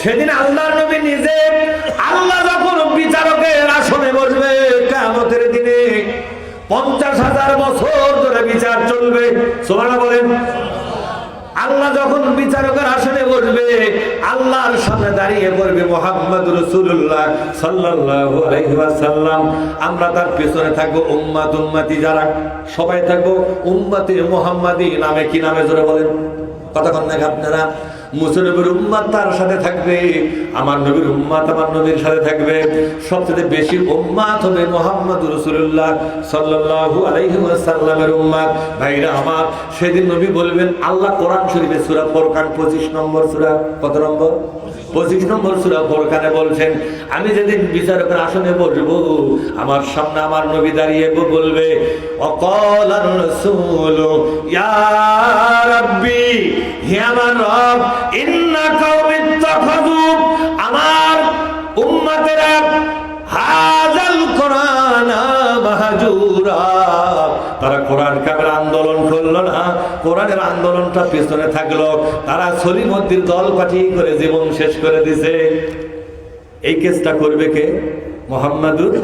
সেদিন আল্লাহ নবী নিজে আল্লাহ যখন বিচারকের আসনে বসবে, কিয়ামতের দিনে পঞ্চাশ হাজার বছর ধরে বিচার চলবে। সোমানা বলেন। আল্লাহ যখন বিচারকের আসনে বসবে, আল্লাহর সামনে দাঁড়িয়ে পড়বে মোহাম্মদ রসুল্লাহ সাল্লাল্লাহু আলাইহি ওয়াসাল্লাম। আমরা তার পেছনে থাকব, উম্মাত উম্মাতি যারা। সবাই থাকব, উম্মাতি মুহাম্মাদি নামে কি নামে জোরে বলেন। কতক্ষণ দেখে আপনারা। মুসলিমের উম্মাত তার সাথে থাকবে, আমার নবীর উম্মাত আমার নবীর সাথে থাকবে। সবচেয়ে বেশি উম্মাত হবে মোহাম্মদ রসুল্লাহ সাল্লাল্লাহু আলাইহি ওয়াসাল্লামের উম্মাত। ভাইরা আমার, সেদিন নবী বলবেন, আল্লাহ কোরআন শরীফে সূরা ফোরকান 25 নম্বর সূরা, কত নম্বর? পঁচিশ নম্বর সূরা ফোরকানে বলছেন, আমি যেদিন বিচারকের আসনে বসবো, আমার সামনে আমার নবী দাঁড়িয়ে বলবে, অকল ইয়া রাব্বি আমার রব, ইন্না কাউমি ইত্তাখাযু আমার উম্মতেরা হাজাল কোরআন মাহজুরা। তারা কোরআন কামের আন্দোলন করল না, কোরআনের আন্দোলনটা পেছনে থাকল, তারা সলিমদ্দির দল পাঠিয়ে করে জীবন শেষ করে দিছে। এই কেসটা করবে কে? মোহাম্মদুর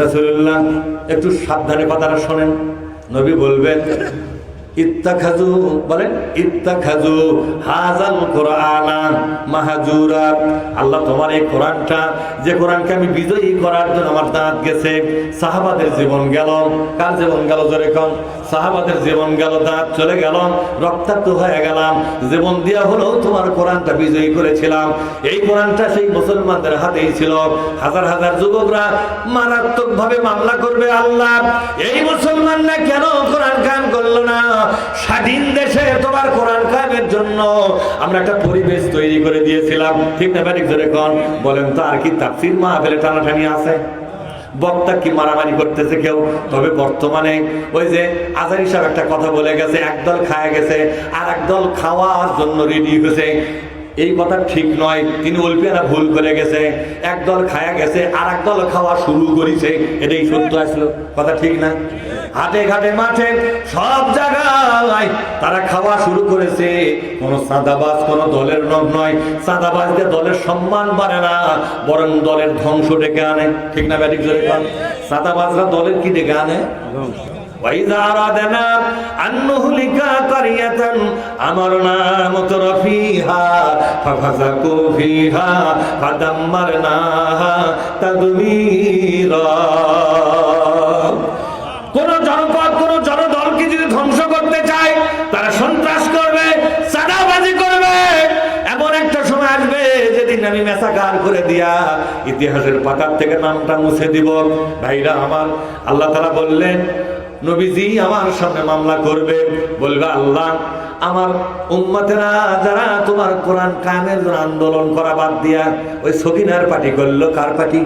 রাসূলুল্লাহ। একটু সাবধানে কথাটা শোনেন। নবী বলবেন ইত্তাখাজু বলেন ইত্তাখাজু হাজাল কোরআনা মাহাজুরা। আল্লাহ তোমার এই কোরআনটা, যে কোরআনকে আমি বিজয়ী করার জন্য আমার দাঁত গেছে, সাহাবাদের জীবন গেল। কার জীবন গেল যেরকম সাহাবাদের জীবন গেল, দাঁত চলে গেল, রক্তাক্ত হয়ে গেলাম। জীবন দিয়া হলেও তোমার কোরআনটা বিজয়ী করেছিলাম। এই কোরআনটা সেই মুসলমানদের হাতেই ছিল। হাজার হাজার যুবকরা মারাত্মক ভাবে মামলা করবে আল্লাহ। এই মুসলমানরা কেন কোরআন কায়েম করল না? স্বাধীন দেশে তোমার কোরআন কায়েমের জন্য আমরা একটা পরিবেশ তৈরি করে দিয়েছিলাম। ঠিক না ব্যাটিক ধরে কন। বলেন তো, আর কি তাফসির মাহফিলে টানাটানি আছে? বক্তা কি মারামারি করতেছে কেউ? তবে বর্তমানে ওই যে আজারি সাহেব একটা কথা বলে গেছে, একদল খায় গেছে আর একদল খাওয়ার জন্য রেডি হয়েছে। এই কথা ঠিক নয়, তিনি অল্পিয়ানা ভুল করে গেছে। একদল খায়া গেছে আর একদল খাওয়া শুরু করেছে। এটাই সত্য আসলো। কথা ঠিক না? হাটে ঘাটে মাঠে সব জায়গায় তারা খাওয়া শুরু করেছে কোন সাদাবাজ কোন দলের রং নয় সাদাবাজদের দলের সম্মান বাড়ে না বরং দলের ধ্বংস ডেকে আনে ঠিক না ব্যাটিক জোরে কান সাদাবাজরা দলের কি ডেকে আনে وإذا أرادنا أن نهلك قرية أمرنا متر فيها ففسقوا فيها فدمرناها تدميرا কোন আমি করে দিয়া ইতিহাসের পাতার থেকে নামটা মুছে দিব। ভাইরা আমার, আল্লাহ তারা বললেন, নবীজি আমার সামনে মামলা করবে। বলবে, আল্লাহ, আমার উম্মতেরা যারা তোমার কোরআন জন্য আন্দোলন করা বাদ দিয়া ওই সকিনার পার্টি করল, কার পার্টি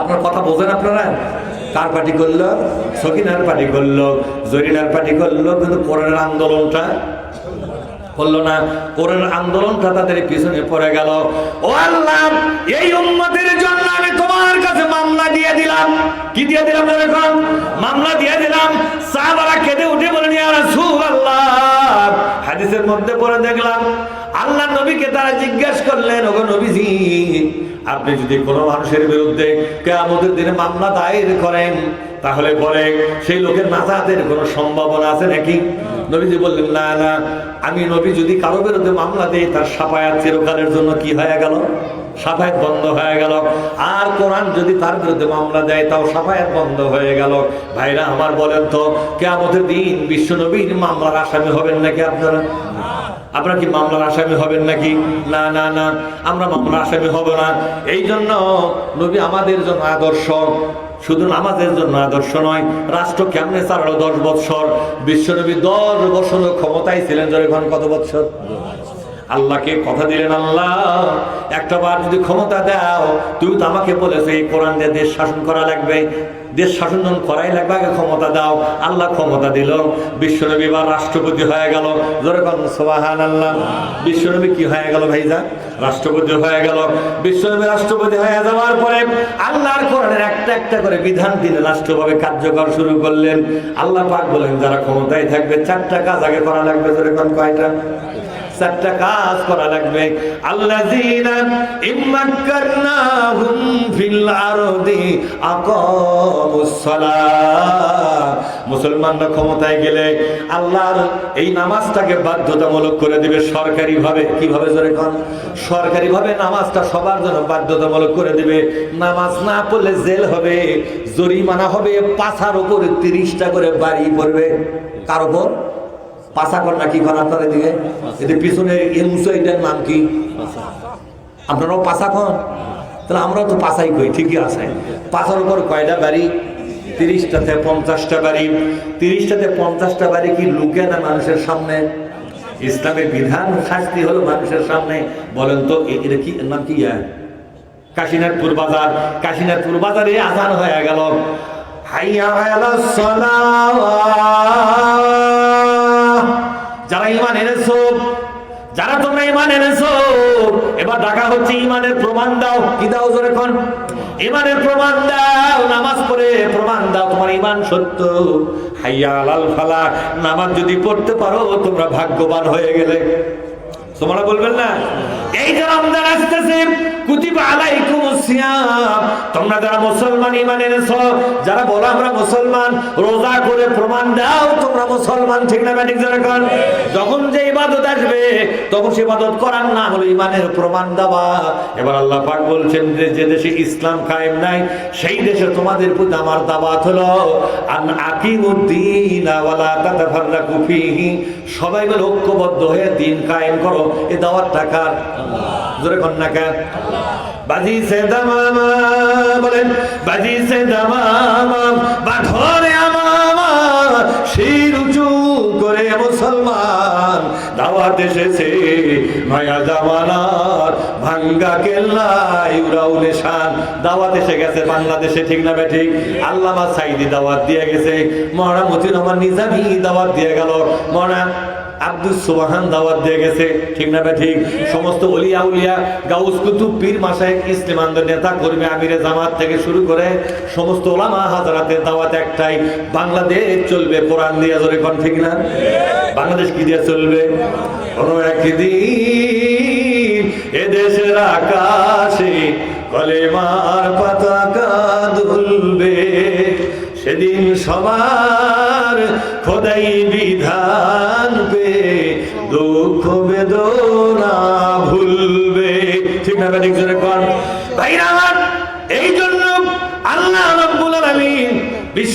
আপনার কথা বোঝেন আপনারা? কার পার্টি করল? সকিনার পার্টি করল, জরিনার পার্টি করল, কিন্তু কোরআনের আন্দোলনটা করল না। কোরআনের আন্দোলনটা তাদের পিছনে পড়ে গেল। ও আল্লাহ, এই উম্মতের জন্য আমি তোমার কাছে মামলা দিয়ে দিলাম। কি দিয়ে দিলাম এখন মামলা দিয়ে দিলাম। সাহাবারা কেঁদে উঠে বলেন ইয়া রাসূলুল্লাহ। হাদিসের মধ্যে পড়ে দেখলাম, আল্লাহ নবীকে তারা জিজ্ঞেস করলেন, ওগো নবীজি, আপনি যদি কোনো মানুষের বিরুদ্ধে কেয়ামতের দিনে মামলা দায়ের করেন, তাহলে পরে সেই লোকের নাজাতের কোনো সম্ভাবনা আছে নাকি? নবীজি বললেন, না না, আমি নবী যদি কারও বিরুদ্ধে মামলা দিই, তার সাফায়াত চিরকালের জন্য কি হয়ে গেল? সাফায়াত বন্ধ হয়ে গেল। আর কোরআন যদি তার বিরুদ্ধে মামলা দেয়, তাও সাফায়াত বন্ধ হয়ে গেল। ভাইরা আমার বলেন তো, কেয়ামতের দিন বিশ্ব নবীর মামলার আসামি হবেন নাকি আপনারা? আপনারা কি মামলার আসামি হবেন নাকি? না না না, আমরা মামলার আসামি হব না। এই জন্য নবী আমাদের জন্য আদর্শ। শুধু নামাজের জন্য আদর্শ নয়, রাষ্ট্র কেমনে চালালো দশ বৎসর? বিশ্বনবী দশ বছর ক্ষমতায় ছিলেন যখন কত বৎসর? আল্লাহকে কথা দিলেন আল্লাহ, একটা বার যদি ক্ষমতা দাও তুমি তো আমাকে বলেছ, এই কোরআন দিয়ে দেশ শাসন করা লাগবে। দেশ শাসন করাই লাগবে, আগে ক্ষমতা দাও। আল্লাহ ক্ষমতা দিল। বিশ্বনবী বা রাষ্ট্রপতি হয়ে গেল। সোহান আল্লাহ বিশ্বনবী কি হয়ে গেল ভাইজা রাষ্ট্রপতি হয়ে গেল। বিশ্বনবী রাষ্ট্রপতি হয়ে যাওয়ার পরে আল্লাহর কোরআনের একটা একটা করে বিধান তিনি রাষ্ট্রভাবে কার্যকর শুরু করলেন। আল্লাহ পাক বলেন, যারা ক্ষমতায় থাকবে, চারটা কাজ আগে করা লাগবে যেরকম কয়টা? চারটা কাজ করা লাগবে। আল্লাযীনা মুসলমানরা ক্ষমতায় গেলে আল্লাহর এই নামাজটাকে বাধ্যতামূলক করে দিবে সরকারি ভাবে কীভাবে জোরে কন? সরকারি ভাবে নামাজটা সবার জন্য বাধ্যতামূলক করে দিবে। নামাজ না পড়লে জেল হবে, জরিমানা হবে পাছার উপরে তিরিশটা করে বাড়ি পড়বে। কার উপর? কি পিছনে এটার নাম কি? আপনারাও পাশা কন তাহলে আমরাও তো পাশাই কই ঠিকই আছে। পাশার উপর কয়টা বাড়ি? তিরিশটাতে পঞ্চাশটা বাড়ি। তিরিশটাতে পঞ্চাশটা বাড়ি কি লুকে না মানুষের সামনে? ইসলামের বিধান শাস্তি হলো মানুষের সামনে। বলেন তো এটা কি নাম কি? কাশীনাথপুর বাজার। কাশীনাথপুর বাজারে আজান হয়ে গেল। হাইয়া আলাস সালাহ। যারা ইমান এনেছো যারা তোমরা ইমান এনেছো এবার ডাকা হচ্ছে, ইমানের প্রমাণ দাও। কি দাও জোরে কোন? ইমানের প্রমাণ দাও, নামাজ পড়ে প্রমাণ দাও, তোমার ইমান সত্য। হাইয়া আলাল ফালা, নামাজ যদি পড়তে পারো, তোমরা ভাগ্যবান হয়ে গেলে। তোমরা বলবেন না? এই যে রমজান আসতেছে, কুতিবা আলাইকুম সিয়াম। তোমরা যারা মুসলমান ইমান এনেছো, যারা বলো আমরা মুসলমান, রোজা করে প্রমাণ দাও তোমরা মুসলমান, ঠিক না যারা কর যখন যে ইবাদত আসবে, তখন সে ইবাদত করার না হলো ইমানের প্রমাণ দেওয়া। এবার আল্লাহ পাক বলছেন যে যে দেশে ইসলাম কায়েম নাই, সেই দেশে তোমাদের প্রতি আমার দাওয়াত হলো, আন আকিমুদ্দিন ওয়ালা তাতাফাররাকু ফীহি। সবাই মিলে ঐক্যবদ্ধ হয়ে দিন কায়েম করো। এই দাওয়াত টাকার জোরে কন্যা কেন? বাজি সে দামামা, বলেন বাজি সে আমামা। শির উঁচু করে মুসলমান, দাওয়াত এসেছে। মায়া জামানার ভাঙ্গা কেল্লাই উরাউ শান দাওয়াত এসে গেছে বাংলাদেশে, ঠিক না ঠিক? আল্লামা সাইদি দাওয়াত দিয়ে গেছে। মরা মতিন আমার নিজামি দাওয়াত দিয়ে গেল। মহারা আব্দুল সুবাহান দাওয়াত দিয়ে গেছে, ঠিক না ঠিক। সমস্ত অলিয়া উলিয়া গাউস কুতুব পীর মাসায়েক ইসলাম নেতা কর্মী আমিরে জামাত থেকে শুরু করে সমস্ত ওলামা হাজারাতের দাওয়াত একটাই, বাংলাদেশ চলবে কোরআন দিয়ে ধরে কোন ঠিক না? বাংলাদেশ কি দিয়ে চলবে? কোনো একদিন এদেশের আকাশে কলেমার পতাকা দুলবে। সেদিন সবার খোদাই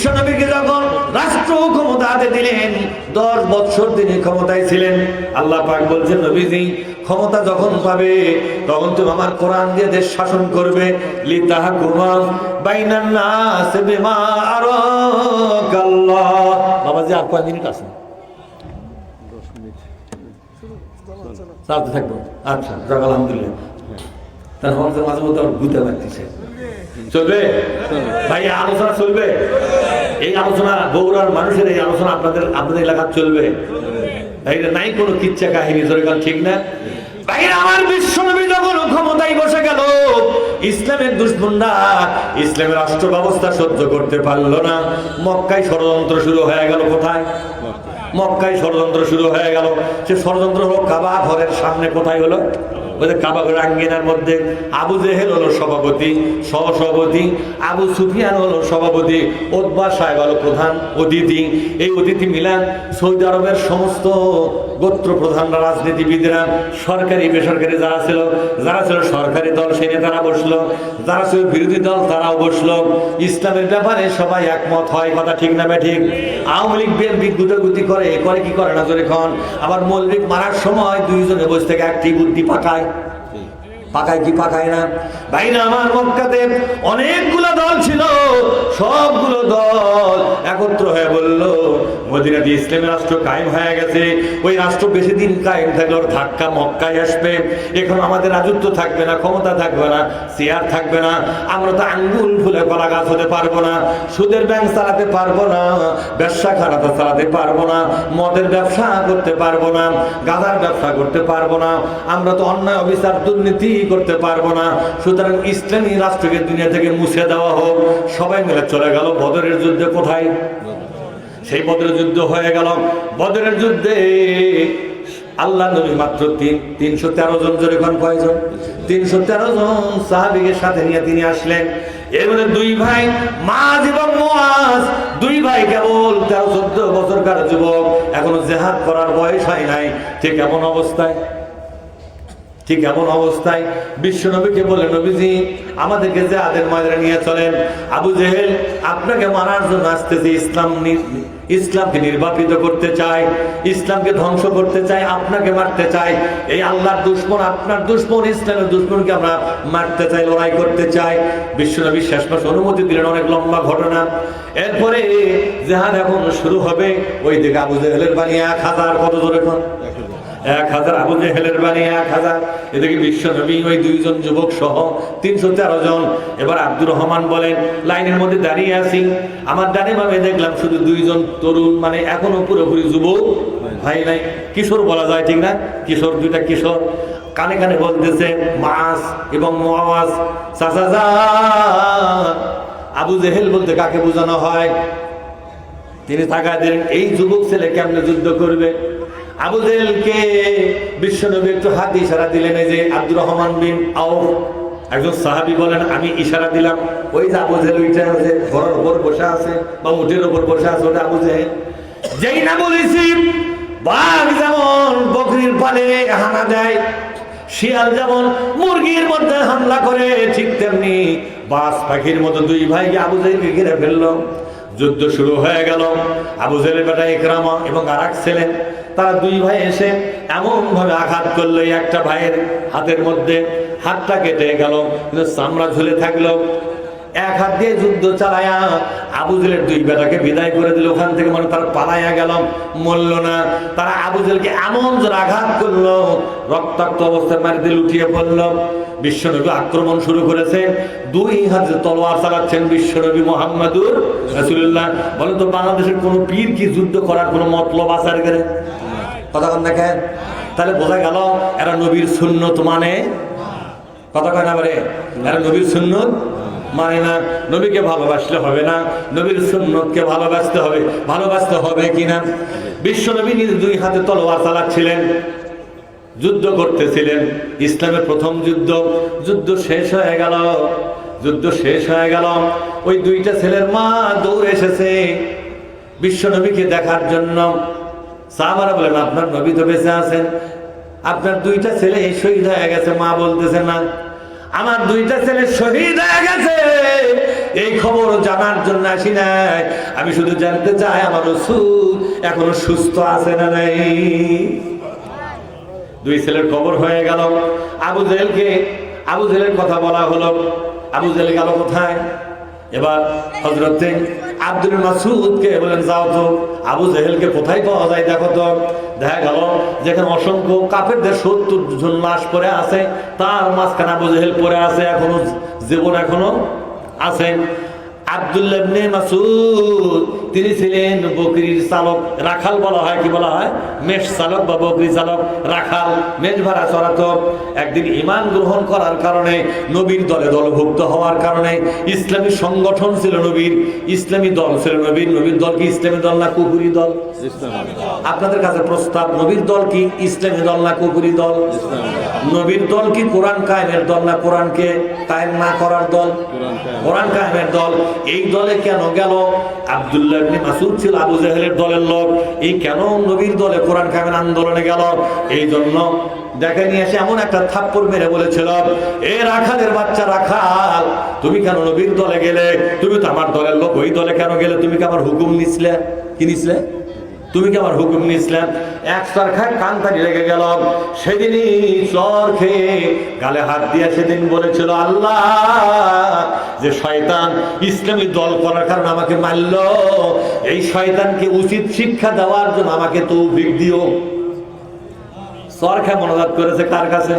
বিশ্বনবীকে যখন রাষ্ট্র ক্ষমতা হাতে দিলেন, দশ বছর তিনি ক্ষমতায় ছিলেন। আল্লাহ পাক বলছেন, নবীজি, ক্ষমতা যখন পাবে, তখন তুমি আমার কোরআন দিয়ে দেশ শাসন করবে। লিতাহা কুমাম বাইনান নাস বিমা আরাকাল্লাহ। বাবাজি, আর কয় মিনিট আছে? চালতে থাকব। আচ্ছা আলহামদুলিল্লাহ। তার মাঝে মধ্যে আবার গুতে পারতেছে। চলবে? ভাই আলোচনা চলবে। এই আলোচনা, বগুড়ার মানুষের এই আলোচনা আপনাদের আপনাদের এলাকার চলবে। নাই কিচ্ছা কাহিনী ঠিক না? ইসলামের ইসলামের রাষ্ট্র ব্যবস্থা সহ্য করতে পারল না। মক্কায় ষড়যন্ত্র শুরু হয়ে গেল কোথায়? মক্কায় ষড়যন্ত্র শুরু হয়ে গেল। সে ষড়যন্ত্র হলো কাবা ঘরের সামনে কোথায় হলো? ওই যে আঙ্গিনার মধ্যে আবু জেহেল হলো সভাপতি, সহসভাপতি, আবু সুফিয়ান হলো সভাপতি ওদবা সাহেব হলো প্রধান অতিথি। এই অতিথি মিলান সৌদি আরবের সমস্ত গোত্র প্রধানরা রাজনীতিবিদরা, সরকারি, বেসরকারি যারা ছিল যারা ছিল সরকারি দল, সেই নেতারা বসল, যারা ছিল বিরোধী দল, তারাও বসল। ইসলামের ব্যাপারে সবাই একমত হয়, কথা ঠিক না ঠিক আওয়ামী লীগ, বিএনপি গুতাগুতি করে করে কি করে না জোরে খন আবার মৌলিক মারার সময় দুইজনে বসে থেকে একটি বুদ্ধি পাকায় Gracias. পাকায় কি পাকায় না? ভাই না আমার মক্কাতে অনেকগুলো দল ছিল। সবগুলো দল একত্র হয়ে বলল, মদিনাতে ইসলামী রাষ্ট্র কায়েম হয়ে গেছে। ওই রাষ্ট্র বেশি দিন কায়েম থাকলে ওর ধাক্কা মক্কায় আসবে। এখন আমাদের রাজত্ব থাকবে না, ক্ষমতা থাকবে না, চেয়ার থাকবে না। আমরা তো আঙ্গুল ফুলে কলা গাছ হতে পারব না, সুদের ব্যাংক চালাতে পারব না, ব্যবসা খারাপ চালাতে পারব না, মদের ব্যবসা করতে পারব না গাঁদার ব্যবসা করতে পারব না। আমরা তো অন্যায়, অবিচার, দুর্নীতি করতে পারব না। সুতরাং ইসলামী রাষ্ট্রকে দুনিয়া থেকে মুছে দেওয়া হোক। সবাই মিলে চলে গেল। বদরের যুদ্ধে কোথায়? সেই বদরের যুদ্ধ হয়ে গেল। বদরের যুদ্ধে আল্লাহ নবী মাত্র তিন তিনশো তেরো জন জোরে কোন কয়জন তিনশো তেরো জন সাহাবিকে সাথে নিয়ে তিনি আসলেন। মধ্যে দুই ভাই মাজ এবং মোয়াজ দুই ভাই কেবল তেরো চোদ্দ বছরকার যুবক। এখনও জেহাদ করার বয়স হয় নাই। ঠিক এমন অবস্থায় ঠিক এমন অবস্থায় বিশ্ব নবীকে বলে নবীজি, আমাদেরকে যে আদের ময়দানে নিয়ে চলেন। আবু জেহেল, আপনাকে মারার জন্য আসতেছে ইসলাম ইসলামকে নির্বাপিত করতে চায়, ইসলামকে ধ্বংস করতে চায়, আপনাকে মারতে চায়, এই আল্লাহর দুশ্মন, আপনার দুশ্মন, ইসলামের দুশ্মনকে আমরা মারতে চাই, লড়াই করতে চাই। বিশ্বনবী শেষ মাস অনুমতি দিলেন অনেক লম্বা ঘটনা। এরপরে জেহাদ এখন শুরু হবে। ওই দিকে আবু জেহেলের বাণী এক হাজার, কত ধরে এখন এক হাজার আবু জেহেলের বাণী এক হাজার। এদিকে বিশ্ব নবী ওই দুইজন যুবক সহ তিনশো তেরো জন। এবার আব্দুর রহমান বলেন, লাইনের মধ্যে দাঁড়িয়ে আছি। আমার ডানে ভাবে দেখলাম শুধু দুইজন তরুণ মানে এখনও পুরোপুরি যুবক ভাই নাই। কিশোর বলা যায়, ঠিক না? কিশোর, দুইটা কিশোর। কানে কানে বলতেছে, মাস এবং যান। আবু জেহেল বলতে, কাকে বোঝানো হয়? তিনি থাকা দিলেন, এই যুবক ছেলে কেমনে যুদ্ধ করবে? আবু জেহেলকে বিশ্বনবী একটু হাত ইশারা দিলেন যে আব্দুর রহমান বিন আউফ, একজন সাহাবী বলেন, আমি ইশারা দিলাম। ওই যে আবু ওইটা যে ঘরের উপর বসে আছে, বা উঠের উপর বসে আছে, ওটা আবু যেই না বলেছি, বাঘ যেমন বকরির পালে হানা দেয়, শিয়াল যেমন মুরগির মধ্যে হামলা করে, ঠিক তেমনি বাস পাখির মতো দুই ভাইকে আবু জাইলকে ঘিরে ফেলল। যুদ্ধ শুরু হয়ে গেল। আবু জেলের বেটা এবং আর এক ছেলে, তারা দুই ভাই এসে এমন ভাবে আঘাত করল একটা ভাইয়ের হাতের মধ্যে হাতটা কেটে গেল, কিন্তু চামড়া ঝুলে থাকল। এক হাত দিয়ে যুদ্ধ চালায়া আবু জেলের দুই বেটাকে বিদায় করে দিল। ওখান থেকে মানে তারা পালাইয়া গেল, মরল না। তারা আবু জেলকে এমন জোর আঘাত করল, রক্তাক্ত অবস্থায় মারিতে লুটিয়ে পড়ল। বিশ্বনবী আক্রমণ শুরু করেছে। দুই হাতে তলোয়ার চালাচ্ছেন বিশ্বনবী মোহাম্মদুর রাসূলুল্লাহ। বলেন তো, বাংলাদেশের কোন পীর কি যুদ্ধ করার কোনো মতলব আসার করে কথা দেখেন। তাহলে বোঝা গেল, এরা নবীর সুন্নত মানে? কথা কয় না বলে? এরা নবীর সুন্নত মানে না। নবীকে ভালোবাসলে হবে না, নবীর সুন্নতকে ভালোবাসতে হবে। ভালোবাসতে হবে কিনা বিশ্ব নবী নিজে দুই হাতে তলোয়ার চালাচ্ছিলেন, যুদ্ধ করতেছিলেন। ইসলামের প্রথম যুদ্ধ যুদ্ধ শেষ হয়ে গেল। যুদ্ধ শেষ হয়ে গেল। ওই দুইটা ছেলের মা দৌড়ে এসেছে বিশ্ব নবীকে দেখার জন্য। সাহাবারা বলেন, আপনার নবী তো বেঁচে আছেন। আপনার দুইটা ছেলে শহীদ হয়ে গেছে। মা বলতেছে, না, আমার দুইটা ছেলে শহীদ হয়ে গেছে। এই খবর জানার জন্য আসি নাই। আমি শুধু জানতে চাই, আমার রসুল এখনও সুস্থ আছে না নাই? দুই ছেলের খবর হয়ে গেল। আবু জেলকে আবু জেলের কথা বলা হলো। আবু জেলে গেল কোথায়? এবার হজরতে আব্দুল মাসুদকে বলেন, যাও তো, আবু জেহেলকে কোথায় পাওয়া যায় দেখো তো। দেখা গেল, যেখানে অসংখ্য কাফেরদের সত্তর জন লাশ পরে আছে, তার মাঝখানে আবু জেহেল পরে আছে, এখনও জীবন এখনও আছে। আবদুল্লাবনে মাসুদ তিনি ছিলেন বকরির চালক। রাখাল বলা হয়, কি বলা হয়? মেষ চালক বা বকরি চালক। রাখাল মেষ ভাড়া চড়াতো। একদিন ইমান গ্রহণ করার কারণে, নবীর দলে দলভুক্ত হওয়ার কারণে ইসলামী সংগঠন ছিল নবীর, ইসলামী দল ছিল নবীর। নবীর দল কি ইসলামী দল না কুকুরি দল? আপনাদের কাছে প্রস্তাব, নবীর দল কি ইসলামী দল না কুকুরি দল? নবীর দল কি কোরআন কায়েমের দল না কোরআনকে কায়েম না করার দল? কোরআন কায়েমের দল। এই দলে কেন গেল? আব্দুল্লাহ ইবনে মাসুদ ছিল আবু জাহেলের দলের লোক। এই কেন নবীর দলে কোরআন কায়েমের আন্দোলনে গেল? এই জন্য দেখে নিয়ে এসে এমন একটা থাপ্পড় মেরে বলেছিল, এ রাখালের বাচ্চা রাখাল, তুমি কেন নবীর দলে গেলে? তুমি তো আমার দলের লোক, ওই দলে কেন গেলে? তুমি কি আমার হুকুম নিছিলে? কি নিছিলে? তুমি কি আমার হুকুম নিয়েছিলাম এক সরকার কান্তারি লেগে গেল। সেদিনই চর খেয়ে গালে হাত দিয়ে সেদিন বলেছিল, আল্লাহ, যে শয়তান ইসলামী দল করার কারণে আমাকে মারল, এই শয়তানকে উচিত শিক্ষা দেওয়ার জন্য আমাকে তৌফিক দিও। সরকার মনোজাত করেছে কার কাছে?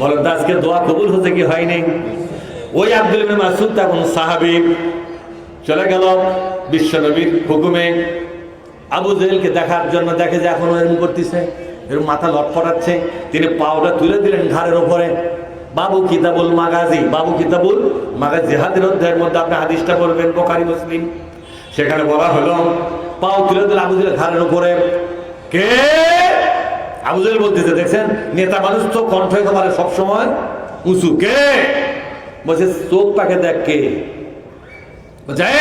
বলেন তো, আজকে দোয়া কবুল হতে কি হয়নি? ওই আব্দুল মাসুদ তখন সাহাবী। চলে গেল বিশ্বনবীর হুকুমে। আবু জেলকে দেখার জন্য দেখে যে এখন এরকম করতেছে এরকম মাথা লটফটাচ্ছে তিনি পাওটা তুলে দিলেন ঘাড়ের ওপরে। বাবু কিতাবুল মাগাজি, বাবু কিতাবুল মাগাজি, জিহাদের অধ্যায়ের মধ্যে আপনি হাদিসটা করবেন বোখারি, মুসলিম। সেখানে বলা হলো, পাও তুলে দিল আবু জেল ঘাড়ের উপরে কে? আবু জেহেল বলতেছে, দেখছেন, নেতা মানুষ তো কণ্ঠ পারে সবসময় উঁচু। কে? বলছে, চোখ পাকে দেখ কে?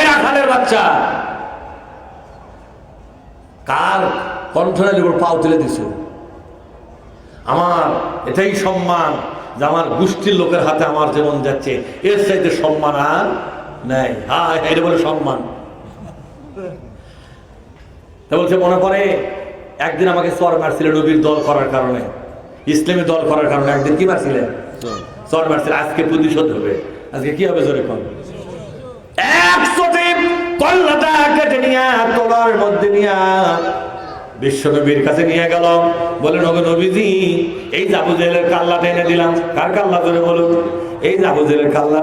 রাখালের বাচ্চা। কার কণ্ঠ নালি পাও তুলে দিছ? আমার এটাই সম্মান যে আমার গোষ্ঠীর লোকের হাতে আমার যেমন যাচ্ছে। এর চাইতে সম্মান আর নেই। হ্যাঁ এটা বলে সম্মান। তা বলছে মনে পড়ে একদিন আমাকে চর মারছিল নবীর দল করার কারণে। ইসলামী দল করার কারণে একদিন কি মারছিলেন চর মারছিল। আজকে প্রতিশোধ হবে। আজকে কি হবে জোরে কম কল্লাটা কেটে নিয়া, তোলার মধ্যে নিয়া বিশ্ব নবীর কাছে নিয়ে গেল। বলে নব নবীজি, এই জাবু জেলের কাল্লাটা এনে দিলাম। কার কাল্লা ধরে বলুন? এই জাবু জেলের কাল্লা